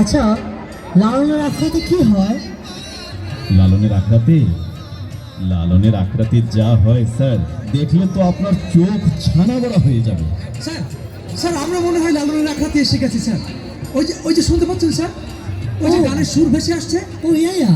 আচ্ছা লালনের আখড়াতে কি হয়? লালনের আখড়াতে? লালনের আখড়াতে যা হয় স্যার দেখলে তো আপনার চোখ ছানা বড়া হয়ে যাবে। স্যার স্যার আমরা মনে হয় লালনের আখড়াতে এসে গেছি স্যার। ওই যে ওই যে শুনতে পাচ্ছেন স্যার? ওই যে গানের সুর ভেসে আসছে। ও ইয়া ইয়া।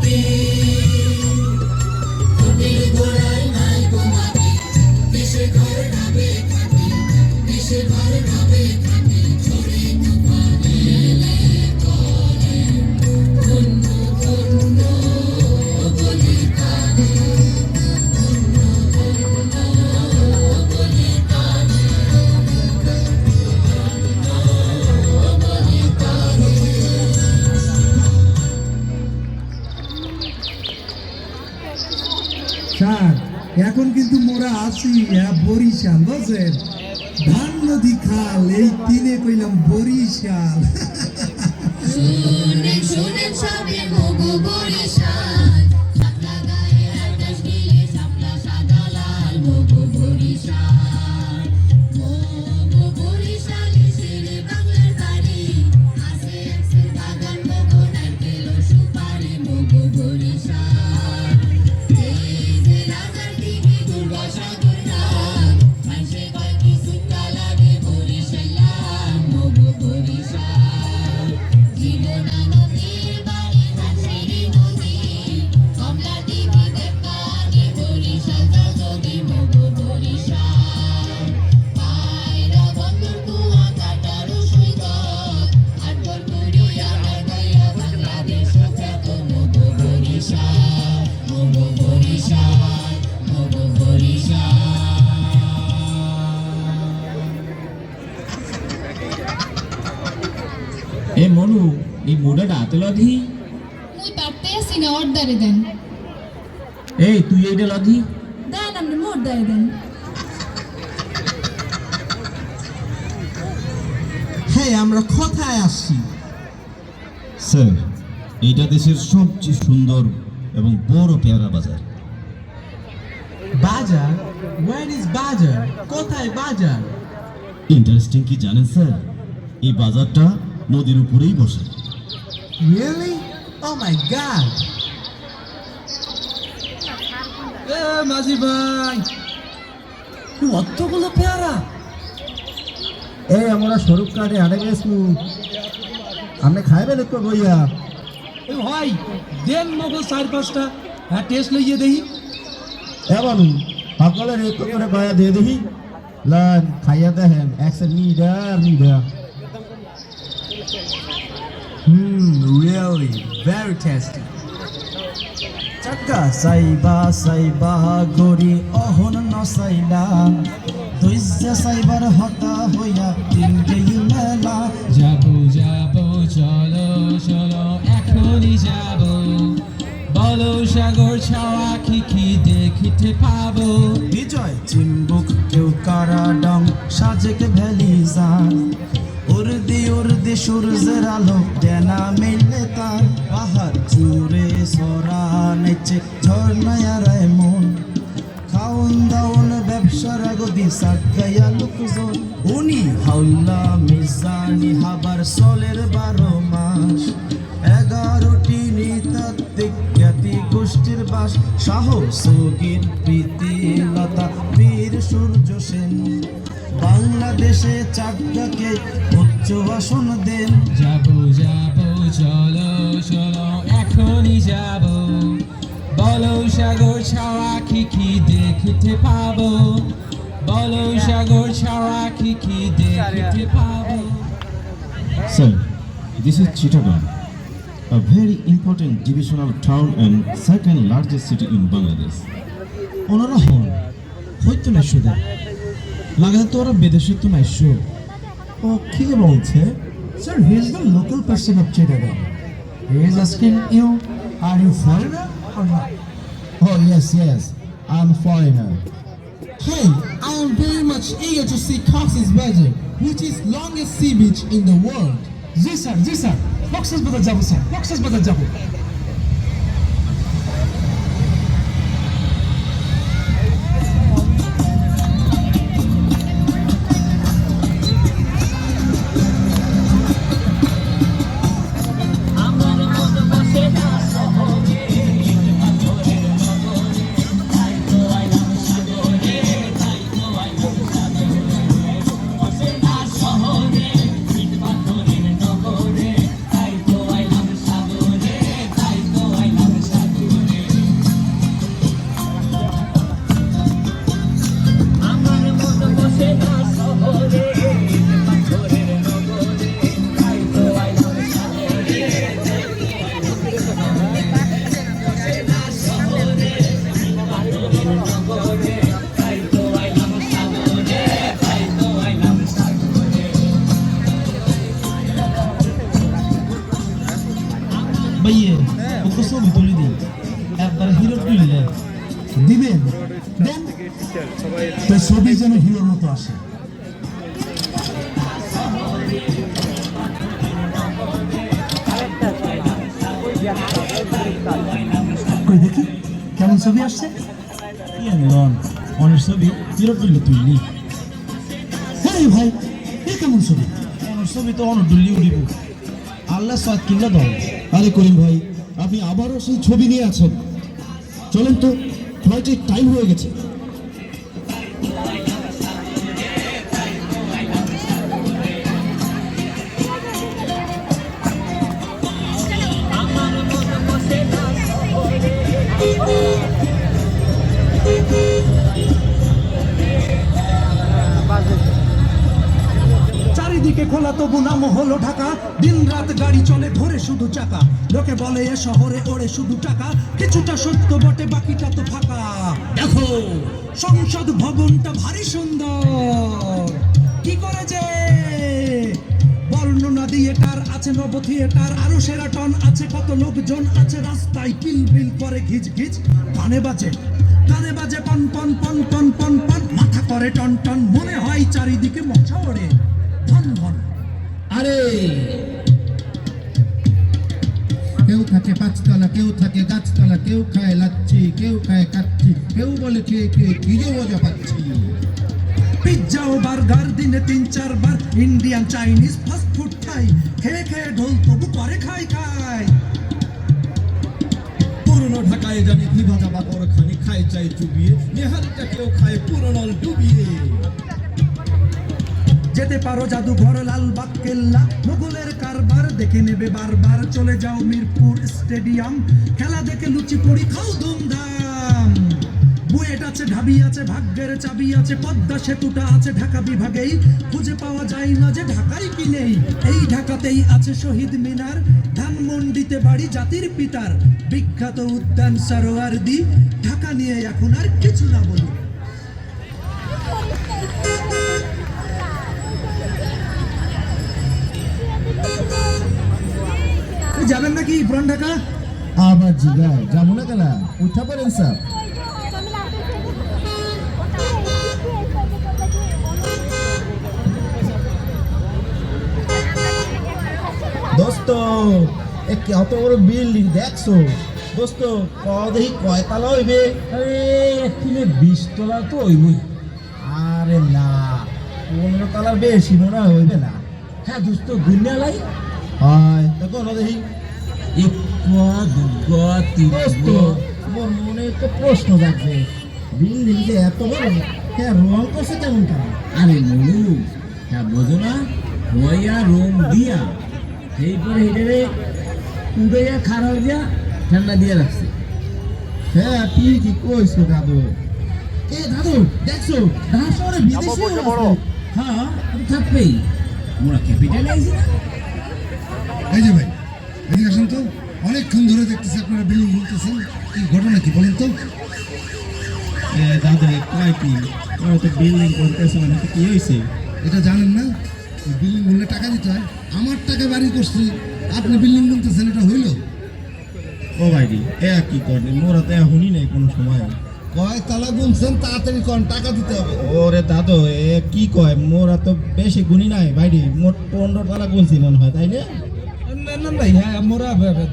be এখন কিন্তু মোরা আছি বরিশাল বসেন ধান, নদী, খাল, এই তিনে কইলাম বরিশাল। সবে বরিশাল। এই মোড়াটা হাতে লধি মুই পারতে আসি না অর্ডারে দেন। এই তুই এইটা লধি দেন আপনি মোট দেয় দেন। হ্যাঁ আমরা কোথায় আসছি স্যার এইটা দেশের সবচেয়ে সুন্দর এবং বড় পেয়ারা বাজার। বাজার? ওয়ার ইজ বাজার? কোথায় বাজার? ইন্টারেস্টিং কি জানেন স্যার? এই বাজারটা নদীর উপরেই বসে। রিয়েলি ও মাই গড এ মাঝি ভাই। অতগুলো পেয়ারা। এই আমরা স্বরূপ কার্ডে হাটে গেছু আপনি খাইবেন একটু বইয়া। এ ভাই দেন মগো চার পাঁচটা। হ্যাঁ টেস্ট লইয়ে দেখি। এমন সকলের একটু করে বয়া দিয়ে দেখি। লান খাইয়া দেখেন একশো মিডা মিডা হুম রিয়েলি ভেরি টেস্টি চাকা সাইবা সাইবা গরি অহন নসাইলা দৈস্য সাইবার হতা হইয়া দিন গেই মেলা যাব যাব চলো চলো এখনই যাব বলো সাগর ছাওয়া কি দেখিতে পাবো বিজয় চিম্বুক কেউ কারা ডং সাজেক ভ্যালি যান উর্দি সূর্যের আলো দেনা মিললে তার পাহাড় জুড়ে সরা নেচে, ঝর্ণায় মন। খাওন দাওন ব্যবসার গদি সাগাইয়া লোকজন। উনি হাউলা মিজানি হাবার সলের বারো মাস। এগারোটি নৃতাত্ত্বিক জ্ঞাতি গোষ্ঠীর সুবাস সাহস গীর প্রীতিলতা বীর, সূর্য, সেন। বাংলাদেশে চাকদাকে উচ্চ আসন দেন যাব যাব চলো চলো এখনই যাব বলো সাগর ছাড়া কি কি দেখতে পাবো বলো সাগর ছাড়া কি কি দেখতে পাবো Sir, this is Chittagong, a very important divisional town and second largest city in Bangladesh. ওনারা হন হয়তো না শুধু লাগাতে তো ওরা বিদেশে তো নাইশ ও কি বলছে Sir, he is the local person of Chittagong. He is asking you, are you foreigner or not? Oh yes, yes. I'm foreigner. Hey, I am very much eager to see Cox's Bazar, which is longest sea beach in the world. জি sir জি sir Cox's Bazar যাব sir Cox's Bazar যাব ভাইয়ে ওকে ছবি তুলে দিন। একবার hero তুললে দিবেন। দেন তো ছবি যেন হিরোর মতো আসে। কই দেখি, কেমন ছবি আসছে? অনেক ছবি হিরো তুললে। তুললি ভাই, এ কেমন ছবি? অনেক ছবি তো অনেক তুললি উঠিব আল্লাহ সাত কিনলে দাও আরে করিম ভাই, আপনি আবারও সেই ছবি নিয়ে আছেন। চলেন তো ফ্লাইটের টাইম হয়ে গেছে। খোলা তবু নাম হলো ঢাকা। দিন রাত গাড়ি চলে ঘোরে শুধু চাকা। লোকে বলে এ শহরে ওড়ে শুধু টাকা। কিছুটা সত্য বটে, বাকিটা তো ফাঁকা। দেখো, সংসদ ভবনটা ভারী সুন্দর। কি করেছে বর্ণনা দিয়ে তার আছে নব থিয়েটার। আরও সেরাটন আছে, কত লোকজন আছে রাস্তায়। কিল বিল করে ঘিচ ঘিচ কানে বাজে। কানে বাজে পন পন পন পন পন পন। মাথা করে টন টন। মনে হয় চারিদিকে মশা ওড়ে। আরে! কেউ থাকে পাঁচতলা, কেউ থাকে গাছতলা, কেউ খায় লাচ্ছি, কেউ খায় কাচ্ছি, কেউ বলে খেয়ে খেয়ে খিদে মজা পাচ্ছি। পিৎজা বার্গার, দিনে তিন চারবার, ইন্ডিয়ান, চাইনিজ ফাস্ট ফুড খাই, খেয়ে খেয়ে ঢোল তবু করে খাই খাই। পুরনো ঢাকায় জানি ঘি ভাজা বা খানি খায় চাই চুবিয়ে, নেহারিটা কেউ খায় পুরনো ডুবিয়ে। পারো জাদুঘর লালবাগ কেল্লা মোগলের কারবার দেখে নেবে বারবার। চলে যাও মিরপুর স্টেডিয়াম। খেলা দেখে লুচি পড়ি খাও ধুমধাম। বুয়েট আছে ঢাবি আছে, ভাগ্যের চাবি আছে, পদ্মা সেতুটা আছে ঢাকা বিভাগেই। খুঁজে পাওয়া যায় না যে ঢাকায় কি নেই। এই ঢাকাতেই আছে শহীদ মিনার। ধানমন্ডিতে বাড়ি জাতির পিতার। বিখ্যাত উদ্যান সারোয়ার সরোয়ারদি ঢাকা নিয়ে এখন আর কিছু না বলি। ঢাকা আবার জিগায়। যাব না কেনা উঠা পারেন স্যার। দোস্ত কত বড় বিল্ডিং দেখছ? দোস্ত ক দেখি কয়তালা হইবে? আরে এখানে বিশ তলা তো ওইবই আরে না, পনেরো তালার বেশি মনে হইবে না। হ্যাঁ দোস্ত গুন্ডালাই হয়। দেখো না দেখি। এক দুগ তিন দোস্ত মোর মনে তো প্রশ্ন যাচ্ছে বিল্ডিং যে এত বড় হ্যাঁ রং করছে কেমন তারা আরে মনু তা বোঝো না হইয়া রোম দিয়া সেই পরে হেঁটে উড়াইয়া খারাপ দিয়া ঠান্ডা দিয়ে রাখছে। হ্যাঁ ঠিকই কইছো দাদু। এ দাদু দেখছ ঢাকা শহরে বিদেশি হ্যাঁ। থাকবেই। মোরা ক্যাপিটালে আইছি না। এই যে ভাই এদিকে আসুন তো। অনেকক্ষণ ধরে দেখতেছি আপনারা বিল্ডিং বলতেছেন। কি ঘটনা কি বলেন তো? দাদু কয় কি? ওরা তো বিল্ডিং করতেছে মানে কি হয়েছে এটা জানেন না? বিল্ডিং বললে টাকা দিতে হয়। আমার টাকা বাড়ি করছি আপনি বিল্ডিং বলতেছেন এটা হইল? ও ভাইডি এ কি করবে মোরা তো এখনই নাই কোনো সময়। কয় তালা গুনছেন তাড়াতাড়ি কন টাকা দিতে হবে। ওরে দাদু এ কি কয়? মোরা তো বেশি গুণী নাই ভাইডি মোট পনেরো তালা গুনছি মনে হয় তাই না? না না না হ্যাঁ মোরা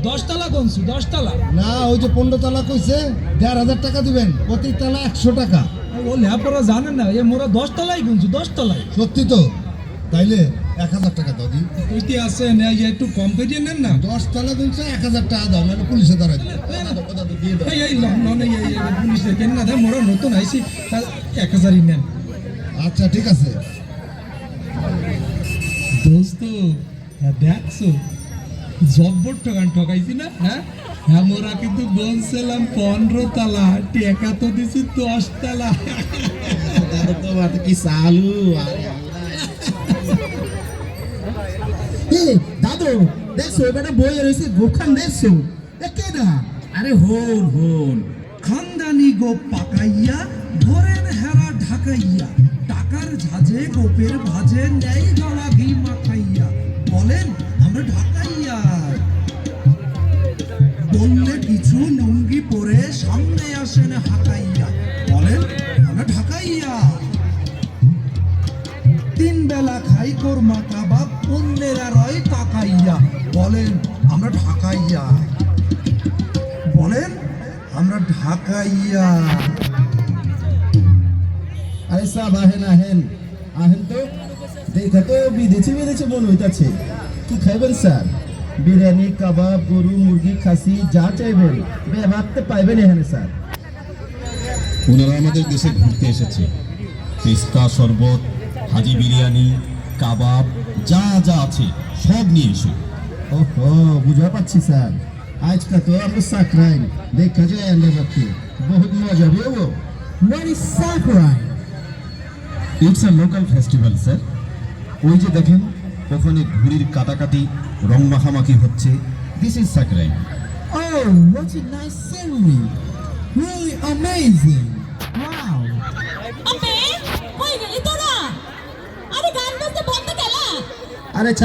দশতলা গনছি দশতলা। না ওই যে পনেরো তালা কইছে দেড় হাজার টাকা দিবেন প্রতি তালা একশো টাকা। ও লেহাপড়া জানে না এ মোরা দশতলাই গুনছি দশতলাই সত্যি তো? তাইলে এক হাজার টাকা দাও দি। কইতে আছে না এই একটু কম করে নেন না? দশ তালা গুনছে এক হাজার টাকা দাও নাহলে পুলিশে ধরা এই এই এই পুলিশে কেন না দেয় মোরা নতুন আইছি এক হাজারই নেন। আচ্ছা ঠিক আছে। দোস্ত হ্যাঁ দেখছ? জব্বর ঠকান ঠকাইছি না হ্যাঁ? হ্যাঁ মোরা কিন্তু বলছিলাম পনেরো তালা টেকা তো দিছি দশ তালা। তোমার কি চালু দাদু দেখছ এবারে বই রয়েছে গোখান দেখছ? কে না? আরে হন হন। খানদানি গো পাকাইয়া ধরেন হেরা ঢাকাইয়া টাকার ঝাঁঝে গোপের ভাজে নেই গাওয়া ঘি মাখাইয়া। বলেন আমরা ঢাকাইয়া বললে কিছু লুঙ্গি পরে সামনে আসেন হাকাইয়া। বলেন, আমরা ঢাকাইয়া। তিন বেলা খাই কোরমা কাবাব অন্যেরা রয় তাকাইয়া। বলেন, আমরা ঢাকাইয়া। বলেন, আমরা ঢাকাইয়া। আরে সব আহেন আহেন। আহেন তো, দেখা তো বিদেশি বিদেশি মন হইতাছে। কি খাইবেন, স্যার? বিরিয়ানি কাবাব গরু মুরগি খাসি যা চাইবেন। ভাবতে পাইবেন এখানে স্যার। ওনারা আমাদের দেশে ঘুরতে এসেছে। পেস্তা শরবত হাজি বিরিয়ানি কাবাব যা যা আছে সব নিয়ে এসো। ওহো বুঝা পাচ্ছি স্যার। আজকা তো আমরা সাকরাইন। দেখা যায় আন্ডা রাখতে। বহুত মজা বেবো What is Shakrain it's a local festival sir. ওই যে দেখেন ওখানে ঘুড়ির কাটাকাটি রং মাখামাখি হচ্ছে this is Shakrain Oh, what a nice scenery. Really amazing. Wow. আবে কই গেলি তোরা আরে গান বাজতে বন্ধ কেলা আরে